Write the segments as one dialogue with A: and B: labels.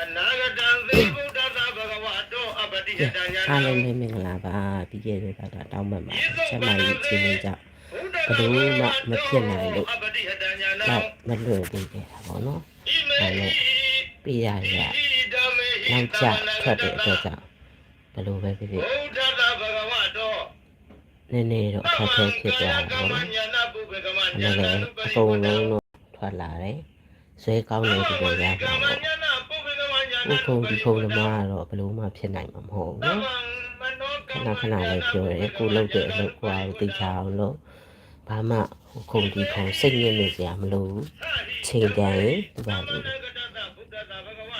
A: အနာဂတံသေဗုဒ္ဓသာဘဂဝတောအပတိဟတညာ
B: အားလုံးပဲမင်္ဂလာပါပြီးခဲ့တဲ့ဘက်ကတောင်းပန်ပါဆက်မကြီးချင်းချင်းကြောင့်ဘယ်လိုမှမဖြစ်နိုင်လို့
A: အပတိဟတညာ
B: တော့မလွယ်သေးခဲ့တာပေါ့နော်ပြရရနောက်ကျထွက်တဲ့အတွက်ကြောင့်ဘယ်လိုပဲဖြစ်ဖြစ်
A: ဗုဒ္ဓသာဘဂဝတော
B: နည်းနည်းတော့အခက်အခဲဖြစ်သွားတာပေါ့နော်
A: ညာနာပုဗ္ဗကမ
B: အဲ့ဒါလည်းအကုန်လုံးတော့ထွက်လာတယ်ဇွဲကောင်းတယ်ဒီလိုရပါတော့
A: ညာနာပုဗ္ဗကမညာ
B: ဥခုံဒီခုံသမားကတော့ဘယ်လိုမှဖြစ်နိုင်မှာမဟုတ်ဘူးနော်
A: မနောက
B: ခဏခဏလေးပြောတယ်ကိုလုပ်တဲ့အလုပ်ကိုအားသိချအောင်လို့ဘာမှခုံဒီခုံစိတ်ညစ်နေစရာမလိုဘူးချိန်တန်ရင်ဒီပါလို့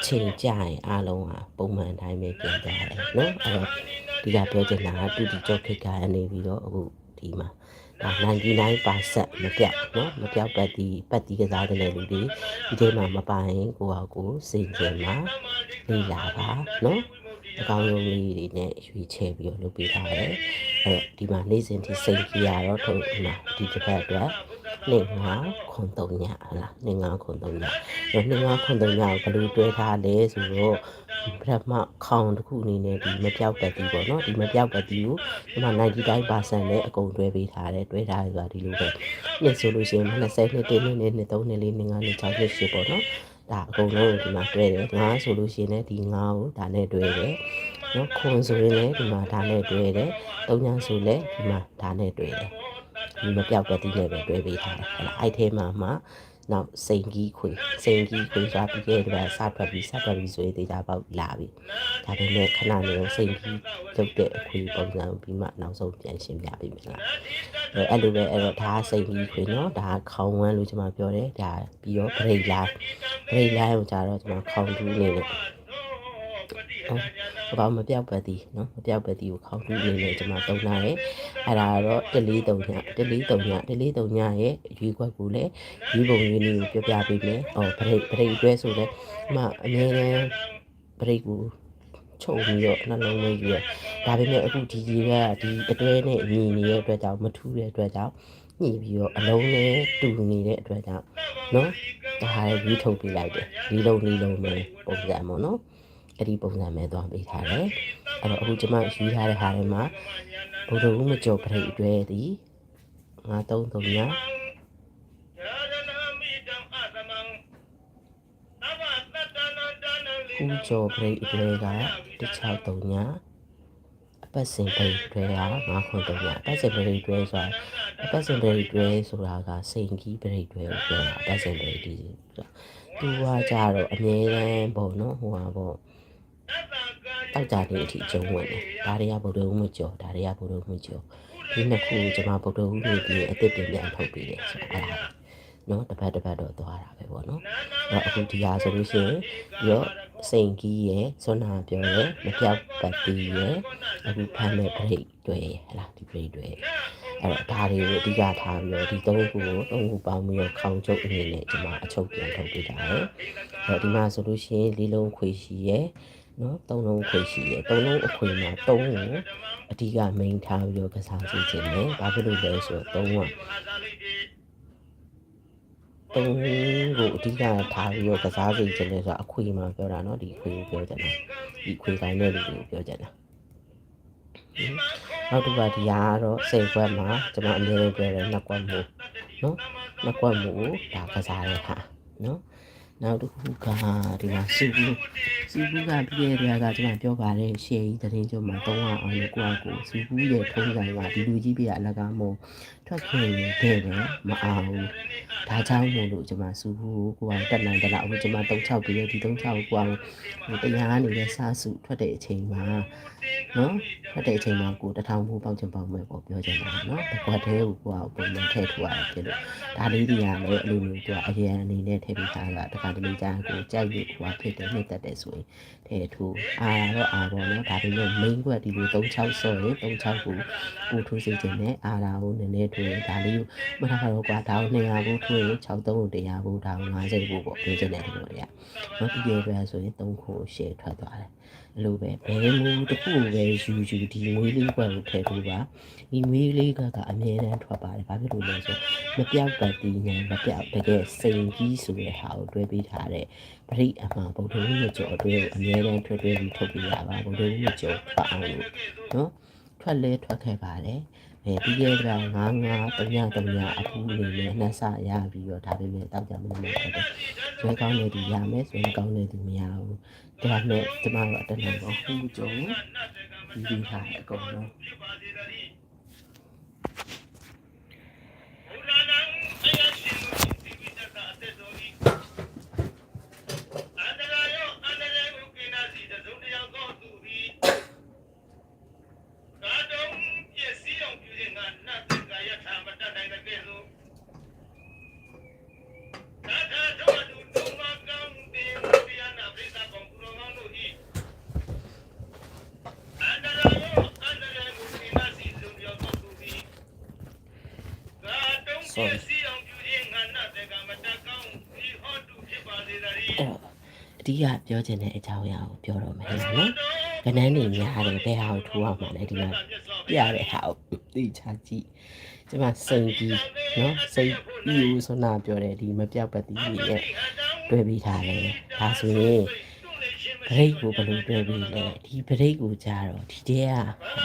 B: ချိန်ကြရင်အားလုံးဟာပုံမှန်အတိုင်းပဲပြန်သွားတယ်နော်အဲ့တော့ဒီကပြောချင်တာကတူတီကြောက်ခိတ်ကနေပြီးတော့အခုဒီမှာဒါ 99%မပြောက်နော်မပြောက်ပတ်ဒီပတ်ဒီကစားတဲ့လူတွေဒီထဲမှာမပိုင်ကိုယ့်ဟာကိုယ်စိတ်ကျင်မှာလေ့လာပါနော်အကောင်းဆုံးလေးတွေနဲ့ရွေးချယ်ပြီးတော့လုပ်ပေးထားတယ်။အဲ့တော့ဒီမှာနေ့စဉ်ဒီစိတ်ကြီးရတော့ထုတ်ဒီမှာဒီတစ်ပတ်အတွက် နေငါခွန်တုံညဟလားနေငါခွန်တုံညအဲ့နေငါခွန်တုံညကိုဘယ်လိုတွဲထားလဲဆိုတော့ပထမခေါင်တစ်ခုအနေနဲ့ဒီမပြောက်ပတ်တီပေါ့နော်ဒီမပြောက်ပတ်တီကိုဒီမှာ99%နဲ့အကုန်တွဲပေးထားတယ်တွဲထားရဆိုတာဒီလိုပဲနေ့ဆိုလို့ရှိရင်20နှစ်တနေ့နဲ့နှစ်3နှစ်4နှစ်5နှစ်6နှစ်10ပေါ့နော်ဒါအကုန်လုံးဒီမှာတွဲတယ်ငါဆိုလို့ရှိရင်လည်းဒီငါကိုဒါနဲ့တွဲတယ်နော်ခွန်ဆိုရင်လည်းဒီမှာဒါနဲ့တွဲတယ်။တုံညာဆိုလည်းဒီမှာဒါနဲ့တွဲတယ်။ ဒီမပြောက်ကတိနဲ့ပဲတွဲပေးထားတယ်။ဟဲ့လားအဲ့ထဲမှာမှနောက်စိန်ကြီးခွေစိန်ကြီးခွေသွားပြီးခဲ့တဲ့စထွက်ပြီးစထွက်ပြီးဆိုရင်တေချာပေါက်လာပြီ။ဒါပေမဲ့ခဏနေတော့စိန်ကြီးလုတ်တဲ့အခွေပုံစံကိုပြီးမှနောက်ဆုံးပြန်ရှင်းပြပေးမယ်လား။အဲအဲ့လိုပဲအဲ့တော့ဒါကစိန်ကြီးခွေနော်ဒါကခေါင်းဝမ်းလို့ကျွန်မပြောတယ်ဒါပြီးတော့ဗရိတ်လာဗရိတ်လာကိုကြတော့ကျွန်မခေါင်းတူးနေတယ်။ ဘာမပြောက်ပတ်သည်နော်မပြောက်ပတ်သည်ကိုခေါင်းတူးနေနေကျွန်မတုံးလာတယ်။အဲ့ဒါကတော့တလေးတုံညတလေးတုံညတလေးတုံညရဲ့ရွေးခွက်ကိုလည်းဒီပုံရင်းလေးကိုပြောပြပေးမယ်။ဟောဗရိတ်ဗရိတ်အတွဲဆိုလည်းအမအမြဲတမ်းဗရိတ်ကိုချုပ်ပြီးတော့နှလုံးလေးယူရ။ဒါပေမဲ့အခုဒီကြီးကဒီအတွဲနဲ့ညီနေတဲ့အတွက်ကြောင့်မထူးတဲ့အတွက်ကြောင့်ညှိပြီးတော့အလုံးနဲ့တူနေတဲ့အတွက်ကြောင့်နော်ဒါလည်းရွေးထုတ်ပြလိုက်တယ်။ဒီလုံးလေးလုံးပဲပုံစံပေါ့နော်။ အဲ့ဒီပုံစံပဲသွားပေးထားတယ်။အဲ့တော့အခုကျွန်မယူထားတဲ့ဟာတွေမှာဘုဒ္ဓဦးမကျော်ပြိတ်အတွဲသည်9339ဦးကျော်ပြိတ်အတွဲက1639အပတ်စဉ်ပြိတ်အတွဲက939အပတ်စဉ်ပြိတ်အတွဲဆိုတာအပတ်စဉ်ပြိတ်အတွဲဆိုတာကစိန်ကြီးပြိတ်အတွဲကိုပြောတာအပတ်စဉ်ပြိတ်ဒီသူကကြတော့အမြဲတမ်းပေါ့နော်ဟိုဟာပေါ့ တောက်ကြတဲ့အထိကျုံဝင်တယ်ဒါတွေကဗုဒ္ဓဦးမကျော်ဒါတွေကဗုဒ္ဓဦးမကျော်ဒီနှစ်ခုကိုကျွန်မဗုဒ္ဓဦးနေပြီးအစ်စ်တင်ပြန်ထုတ်ပြီးတယ်ဆိုတော့အဲ့ဒါနော်တစ်ပတ်တစ်ပတ်တော့သွားတာပဲပေါ့နော်အဲ့တော့အခုဒီဟာဆိုလို့ရှိရင်ပြီးတော့စိန်ကြီးရယ်စွမ်းနာပြောရယ်မပြောက်ပတ်တီရယ်အခုဖမ်းမဲ့ပရိတ်တွေရယ်ဟလားဒီပရိတ်တွေအဲ့တော့ဒါတွေကိုအဓိကထားပြီးတော့ဒီသုံးခုကိုသုံးခုပေါင်းပြီးတော့ခေါင်းချုပ်အနေနဲ့ကျွန်မအချုပ်ပြန်ထုတ်ပေးတာရယ်အဲ့တော့ဒီမှာဆိုလို့ရှိရင်လေးလုံးခွေရှိရယ် နော်သုံးလုံးအခွေရှိတယ်သုံးလုံးအခွေမှာသုံးကိုအဓိက main ထားပြီးတော့ကစားစီခြင်းတယ်ဘာဖြစ်လို့လဲဆိုတော့သုံးကသုံးကိုအဓိကထားပြီးတော့ကစားစီခြင်းတယ်ဆိုတော့အခွေမှာပြောတာနော်ဒီအခွေကိုပြောကြတယ်ဒီအခွေကိုင်းတဲ့လူတွေကိုပြောကြတယ်နောက်တစ်ပတ်ဒီဟာကတော့စိတ်ခွက်မှာကျွန်တော်အမြဲတမ်းပြောတယ်နှစ်ကွက်မှုနော်နှစ်ကွက်မှုဒါကစားတဲ့ဟာနော် နောက်တစ်ခုကဒီမှာစီဘူးစီဘူးကပြည့်ရတဲ့ကကျွန်မပြောပါတယ်ရှယ်ကြီးသတင်းကြုံမှာတုံးအောင်လို့ကိုယ့်အကိုစီဘူးရဲ့ထုံးစံကဒီလူကြီးပြအလကားမို့ထွက်ခွင့်ခဲ့တယ်မအောင်ဘူးဒါကြောင့်မို့လို့ကျွန်မစူဘူးကိုယ်ကတက်နိုင်တယ်လားအခုကျွန်မ36ပြည့်ဒီ36ကိုကိုယ်ကတရားနေတဲ့စားစုထွက်တဲ့အချိန်မှာ နော်ထွက်တဲ့အချိန်မှာကိုတထောင်ဘူးပေါက်ချင်ပေါက်မယ်ပေါ့ပြောချင်တာနော်တကွက်သေးကိုကိုယ်ကပုံမှန်ထည့်ထူရတယ်ဖြစ်လို့ဒါလေးတွေကလည်းအလိုမျိုးသူကအရင်အနေနဲ့ထည့်ပေးထားတာတခါတလေကြာကိုကြိုက်လို့ဟိုဖြစ်တယ်နှစ်သက်တယ်ဆိုရင်ထည့်ထူအာတော့အာပေါ့နော်ဒါပေမဲ့ main ကွက်ဒီလို36ဆော့ရင်36ကိုပို့ထိုးစေခြင်းနဲ့အာရာကိုနည်းနည်းထွေးဒါလေးကိုမထားတော့ကွာဒါကို200ကိုထွေး63ကို100ကိုဒါကို50ကိုပေါ့ပြောချင်တယ်ဒီလိုတွေကမပြီးရပဲဆိုရင်3ခု share ထွက်သွားတယ်အဲ့ လိုပဲဘဲမူတစ်ခုကိုပဲယူယူဒီမွေးလေးကွက်ကိုထည့်ပေးပါဒီမွေးလေးကွက်ကအမြဲတမ်းထွက်ပါတယ်ဘာဖြစ်လို့လဲဆိုမပြောက်ပတ်တီးညာမပြောက်တကယ်စိန်ကြီးဆိုတဲ့ဟာကိုတွဲပေးထားတဲ့ပရိအမှန်ဗုဒ္ဓဝိညကျော်အတွဲကိုအမြဲတမ်းထွဲထွဲပြီးထုတ်ပေးရပါဗုဒ္ဓဝိညကျော်ထွက်အောင်လို့နော်ထွက်လဲထွက်ခဲ့ပါတယ် အဲပြီးခဲ့တဲ့ငါးငါးတညတညအဖူးနေနဲ့နှက်ဆရပြီးတော့ဒါပေမဲ့တောက်ကြမလို့မဟုတ်တယ်။ဆွဲကောင်းနေသူရမယ်ဆွဲမကောင်းနေသူမရဘူး။ဒါနဲ့ကျမတို့အတန်းတော့ဟူးကြုံပြီးပြီးထားအကုန်လုံး
A: ဖြစ်ပါစေတည်းဘုရားနံအယရှင်ဒီဝိတ္တအသက်တော်ဤအန္တရာယောအန္တရာကိုကိနာစီသုံးတရားသောသူဤကာတုံပြည့်စည်အောင်ပြုခြင်းကနတ်သင်္ကာယထာမတတ်နိုင်တဲ့ကဲ့သို့သာသာတော်သူဒုမကောင်းတင်ပြယနာပိသကောင်ကုရောကောင်းတို့ဤအန္တရာယောအန္တရာကိုကိနာစီသုံးတရားသောသူဤကာတုံပြည့်စည်အောင်ပြုခြင်းကနတ်သင်္ကာမတတ်ကောင်းဒီဟောတုဖြစ်ပါစေတည်း
B: အဲ့တော့အ ဓိကပြောချင်တဲ့အကြောင်းအရာကိုပြောတော့မယ်နော်။ကနန်းနေများတယ်ဘယ်ဟာကိုထိုးအောင်မှလဲဒီမှာပြရတဲ့ဟာကိုသိချကြည့်။ကျမစိန်ကြီးနော်စိတ်ပြီးဦးဆိုနာပြောတယ်ဒီမပြောက်ပတ်တီးကြီးရဲ့တွဲပြီးထားတယ်။ဒါဆိုရင်ဘရိတ်ကိုဘယ်လိုတွဲပြီးလဲဒီဘရိတ်ကိုကြားတော့ဒီတဲက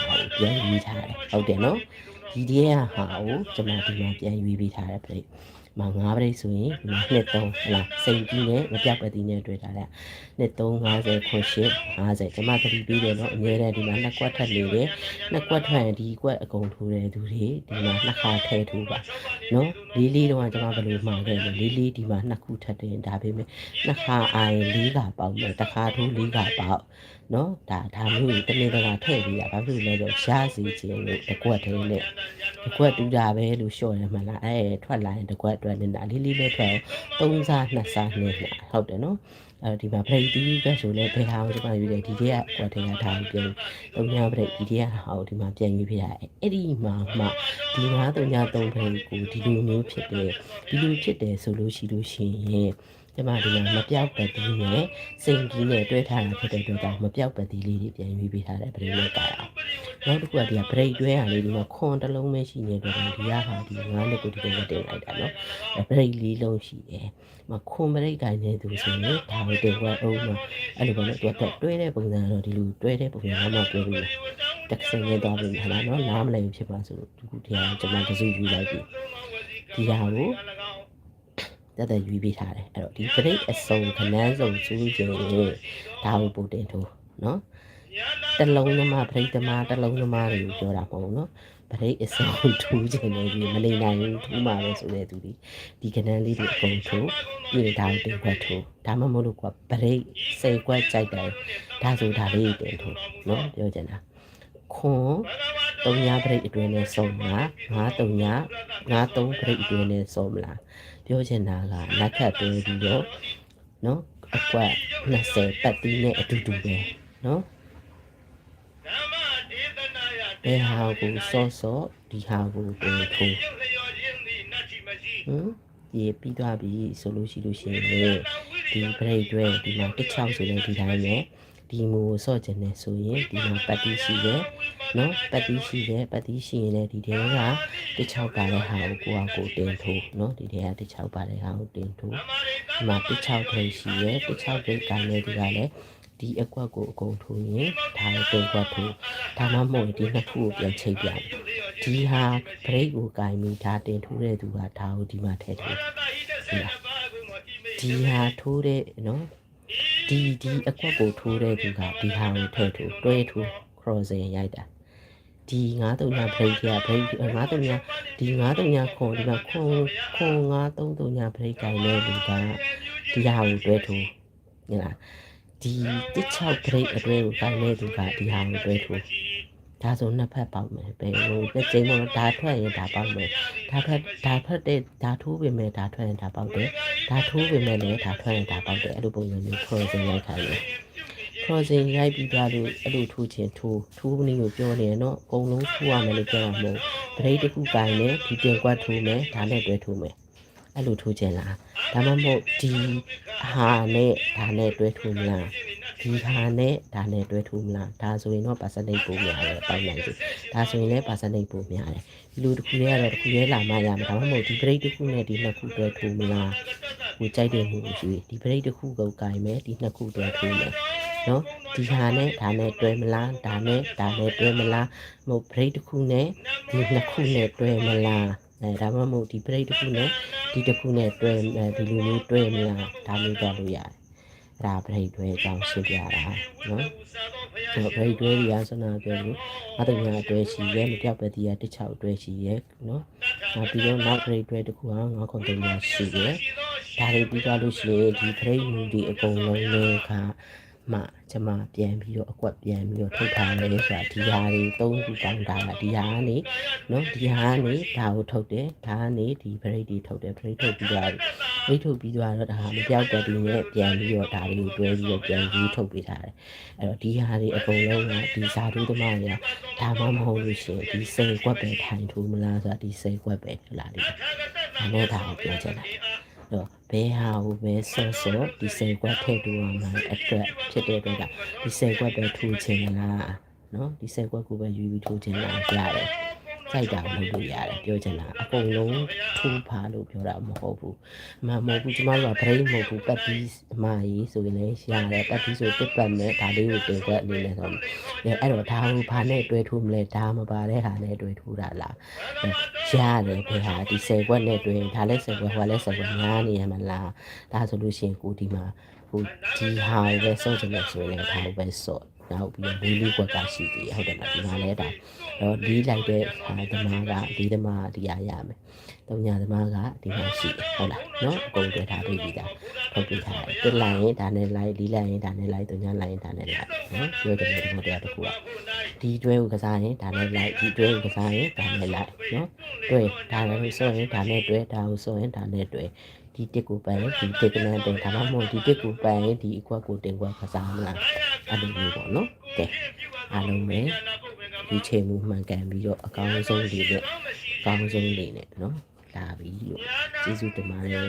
B: ဟာကိုပြန်ယူထားတယ်ဟုတ်တယ်နော်။ဒီတဲကဟာကိုကျမဒီမှာပြန်ယူပြီးထားတယ်ဘရိတ် မငါးပရိတ်ဆိုရင်ဒီမှာနှစ်3ဟလာစိန်ပြီးနဲ့မပြောက်ပတိနဲ့တွေ့ထားတဲ့နှစ်3 50ခွန်ရှစ်50ကျွန်မသတိပေးတယ်နော်အများနဲ့ဒီမှာနှစ်ကွက်ထက်နေတယ်နှစ်ကွက်ထက်ရင်ဒီကွက်အကုန်ထိုးတဲ့သူတွေဒီမှာနှစ်ခါထဲထိုးပါနော်လေးလေးတော့ကျွန်မဘယ်လိုမှန်ခဲ့လဲလေးလေးဒီမှာနှစ်ခုထက်တယ်ဒါပေမဲ့နှစ်ခါအာရင်လေးကပေါက်မယ်တစ်ခါထိုးလေးကပေါက်နော်ဒါဒါမျိုးတနေ့တကထည့်ပြီးတာဘာဖြစ်လို့လဲဆိုရစီခြင်းလို့တစ်ကွက်တည်းနဲ့တကွက်တူတာပဲလို့ရှော့ရမှလားအဲထွက်လာရင်တကွက်အတွက်နေတာလေးလေးလေးထွက်အောင်သုံးစားနှစ်စားနဲ့လာဟုတ်တယ်နော်အဲဒီမှာပရိတီးပဲဆိုလဲဘယ်ဟာကိုကျွန်မယူတယ်ဒီတည်းကကွက်တည်းကထားပြီးပြန်သုံးညာပရိဒီတည်းကဟာကိုဒီမှာပြန်ယူပြရတယ်အဲ့ဒီမှာမှဒီငါးသုံးညာသုံးပရိကိုဒီလိုမျိုးဖြစ်တယ်ဒီလိုဖြစ်တယ်ဆိုလို့ရှိလို့ရှိရင် ကျမဒီမှာမပြောက်ပတ်တီးနဲ့စိန်ကြီးနဲ့တွဲထားတာဖြစ်တဲ့အတွက်ကြောင့်မပြောက်ပတ်တီးလေးတွေပြန်ယူပေးထားတယ်ပရိလေးပါအောင်နောက်တစ်ခုကဒီက break တွဲရလေးဒီမှာခွန်တစ်လုံးပဲရှိနေတော့ဒီကဟာဒီငါးနှစ်ကိုဒီလိုတင်လိုက်တာနော်အဲ break လေးလုံးရှိတယ်မခွန် break ကိုင်းနေသူဆိုရင်ဒါကိုတင်ခွဲအောင်မအဲ့လိုပေါ့နော်သူကတွဲတဲ့ပုံစံတော့ဒီလိုတွဲတဲ့ပုံစံတော့မပြောဘူးတက်စင်နေတော့ပြီဟာနော်နားမလည်ဖြစ်ပါဆိုဒီခုတည်းကကျွန်မတစုယူလိုက်ပြီဒီဟာကို တက်တက်ယူပေးထားတယ်အဲ့တော့ဒီ break အစုံခဏန်းစုံစူးရင်ဒါကိုပို့တင်ထိုးနော်တလုံးသမားပရိသမားတလုံးသမားတွေကိုပြောတာမဟုတ်ဘူးနော်ပရိအစုံထူးချင်နေပြီမနေနိုင်ဘူးထူးမှာပဲဆိုတဲ့သူဒီဒီကနန်းလေးတွေအကုန်ထူးပြီးရင်ဒါကိုတင်ခွက်ထူးဒါမှမဟုတ်လို့ကပရိစိတ်ကွက်ကြိုက်တယ်ဒါဆိုဒါလေးတင်ထူးနော်ပြောချင်တာခွန်တုံညာပရိအတွင်းနဲ့စုံမလားငါတုံညာငါတုံပရိအတွင်းနဲ့စုံမလား ပြောချင်တာကလက်ခတ်တွဲပြီးတော့နော်အကွက်20ပတ်တီးနဲ့အတူတူပဲနော်
A: ဓမ္မဒေသနာယ
B: ဘယ်ဟာကိုစော့စော့ဒီဟာကိုတင်ထိုး
A: ရုပ်လျော်ခြင်းသည်နတ်တိမရှိ
B: ဟမ်ဒီပြီးသွားပြီဆိုလို့ရှိလို့ရှိရင်လေဒီ break တွေဒီမှာ16ဆိုတဲ့ဒီတိုင်းနဲ့ဒီမူကိုစော့ခြင်းနဲ့ဆိုရင်ဒီမှာပတ်တီးရှိတယ် နော်ပတ်တီးရှိတယ်ပတ်တီးရှိရင်လည်းဒီတဲက16ပါတဲ့ဟာကိုကိုယ့်အကိုတင်ထိုးနော်ဒီတဲက16ပါတဲ့ဟာကိုတင်ထိုးဒီမှာ16ထိရှိတယ်16ထိကိုင်းနေဒီကလည်းဒီအကွက်ကိုအကုန်ထိုးရင်ဒါကိုတင်ကွက်ထိုးဒါမှမဟုတ်ဒီနှစ်ခုကိုပြန်ချိတ်ပြတယ်ဒီဟာ break ကိုကင်ပြီးဒါတင်ထိုးတဲ့သူကဒါကိုဒီမှာထည့်ထိုးဒီဟာထိုးတဲ့နော်ဒီဒီအကွက်ကိုထိုးတဲ့သူကဒီဟာကိုထည့်ထိုးတွဲထိုး crossing ရိုက်တာ ဒီ93 break က break 93ဒီ93ခွန်ဒီမှာခွန်ခွန်933 break ကင်တဲ့လူကဒီဟာကိုတွဲထိုးညလားဒီ16 break အတွဲကိုကင်တဲ့သူကဒီဟာကိုတွဲထိုးဒါဆိုနှစ်ဖက်ပေါက်မယ်ပဲဟိုပြကျင်းတော့ဒါထွက်ရင်ဒါပေါက်မယ်ဒါထွက်ဒါထွက်တဲ့ဒါထိုးပေမဲ့ဒါထွက်ရင်ဒါပေါက်တယ်ဒါထိုးပေမဲ့လည်းဒါထွက်ရင်ဒါပေါက်တယ်အဲ့လိုပုံစံမျိုး crossing ရိုက်ခိုင်း တယ် crossing ရိုက်ပြီးသားလို့အဲ့လိုထိုးခြင်းထိုးထိုးနည်းကိုပြောနေရနော်အကုန်လုံးထိုးရမယ်လို့ပြောတာမဟုတ် break တစ်ခုကိုင်းနေဒီတင်ကွက်ထိုးမယ်ဒါနဲ့တွဲထိုးမယ်အဲ့လိုထိုးခြင်းလားဒါမှမဟုတ်ဒီဟာနဲ့ဒါနဲ့တွဲထိုးမလားဒီဟာနဲ့ဒါနဲ့တွဲထူမလားဒါဆိုရင်တော့ percentage ပိုများတယ်အပိုင်းနိုင်တယ်ဒါဆိုရင်လည်း percentage ပိုများတယ်ဒီလိုတစ်ခုလေးကတော့တစ်ခုလေးလာမှရမှာဒါမှမဟုတ်ဒီ break တစ်ခုနဲ့ဒီနှစ်ခုတွဲထူမလားကိုကြိုက်တဲ့မှုရှိဒီ break တစ်ခုကိုကင်မယ်ဒီနှစ်ခုတွဲထူမယ် နော်ဒီဟာနဲ့ဒါနဲ့တွဲမလားဒါနဲ့ဒါနဲ့တွဲမလားမဟုတ် break တစ်ခုနဲ့ဒီနှစ်ခုနဲ့တွဲမလားအဲဒါမှမဟုတ်ဒီ break တစ်ခုနဲ့ဒီတစ်ခုနဲ့တွဲဒီလိုမျိုးတွဲမလားဒါမျိုးကြလို့ရတယ်အဲ့ဒါ break တွဲအကြောင်းရှင်းပြတာနော်တော့ဘယ်တွဲရဆနာပြောလို့အတညာအတွဲရှိရဲမပြောက်ပဲတရားတစ်ချောက်အတွဲရှိရဲနော်နောက်ပြီးတော့နောက် grade တွဲတစ်ခုအောင်ငါခွန်တင်ရရှိရဲဒါတွေပြီးသွားလို့ရှိရင်ဒီ grade မူဒီအကုန်လုံးလေးက မှကျွန်မပြန်ပြီးတော့အကွက်ပြန်ပြီးတော့ထုတ်ထားရဲဆိုတာဒီဟာတွေသုံးခုပေါင်းတာဒီဟာကနေနော်ဒီဟာကနေဒါကိုထုတ်တယ်ဒါကနေဒီ grade တွေထုတ်တယ် grade ထုတ်ပြီးသွားပြီ grade ထုတ်ပြီးသွားတော့ဒါဟာမပြောက်တဲ့ဒီနဲ့ပြန်ပြီးတော့ဒါတွေကိုတွဲပြီးတော့ပြန်ပြီးထုတ်ပေးထားတယ်အဲ့တော့ဒီဟာတွေအကုန်လုံးကဒီဇာတုသမားတွေကဒါမှမဟုတ်လို့ရှိရင်ဒီစိတ်ကွက်ပဲထိုင်ထူမလားဆိုတာဒီစိတ်ကွက်ပဲလာလိမ့်မယ်ဒါနဲ့ဒါကိုပြောချင်တာ တော့ဘယ်ဟာကိုပဲဆော့ဆော့ဒီစိတ်ကွက်ထည့်တူအောင်မှာအတွက်ဖြစ်တဲ့အတွက်ကဒီစိတ်ကွက်ပဲထူချင်လားနော်ဒီစိတ်ကွက်ကိုပဲယူယူထူချင်လားကြားတယ် စိုက်တာမလုပ်လို့ရတယ်ပြောချင်တာအကုန်လုံးထူဖာလို့ပြောတာမဟုတ်ဘူးအမှန်မဟုတ်ဘူးကျမတို့က brain မဟုတ်ဘူးပတ်ပြီးအမကြီးဆိုရင်လည်းရတယ်ပတ်ပြီးဆိုတစ်ပတ်နဲ့ဒါလေးကိုတင်ခွက်အနေနဲ့ဆိုအဲအဲ့တော့ဒါကိုဘာနဲ့တွဲထူးမလဲဒါမပါတဲ့ဟာနဲ့တွဲထူးတာလားရတယ်ဖေဟာဒီ10ခွက်နဲ့တွဲဒါလည်း10ခွက်ဟိုလည်း10ခွက်များနေရမလားဒါဆိုလို့ရှိရင်ကိုဒီမှာကိုဒီဟာကိုပဲစောင့်ကြည့်လို့ဆိုရင်လည်းဒါကိုပဲစော့ နောက်ပြီးလေးလေးခွက်ကရှိသေးဟုတ်တယ်မလားဒီမှာလည်းဒါတော့ဒီလိုက်တဲ့ဟာသမားကဒီသမားဒီရရမယ်တုံညာသမားကဒီမှာရှိတယ်ဟုတ်လားနော်အကုန်တွေ့ထားပြီးပြီဒါထုတ်ပြထားတယ်တစ်လိုက်ရင်ဒါနဲ့လိုက်လီးလိုက်ရင်ဒါနဲ့လိုက်တုံညာလိုက်ရင်ဒါနဲ့လိုက်နော်ပြောတယ်ဒီမှာတရားတစ်ခုကဒီတွဲကိုကစားရင်ဒါနဲ့လိုက်ဒီတွဲကိုကစားရင်ဒါနဲ့လိုက်နော်တွဲဒါလည်းဆိုရင်ဒါနဲ့တွဲဒါကိုဆိုရင်ဒါနဲ့တွဲဒီတစ်ကိုပန်ဒီတစ်ကနန်းတင်ဒါမှမဟုတ်ဒီတစ်ကိုပန်ဒီအကွက်ကိုတင်ကွက်ကစားမလား အဲ့လိုမျိုးပေါ့နော်ကဲအားလုံးပဲဒီချိန်မှုမှန်ကန်ပြီးတော့အကောင်းဆုံးတွေနဲ့အကောင်းဆုံးတွေနဲ့နော်လာပြီလို့ကျေးဇူးတင်ပါတယ်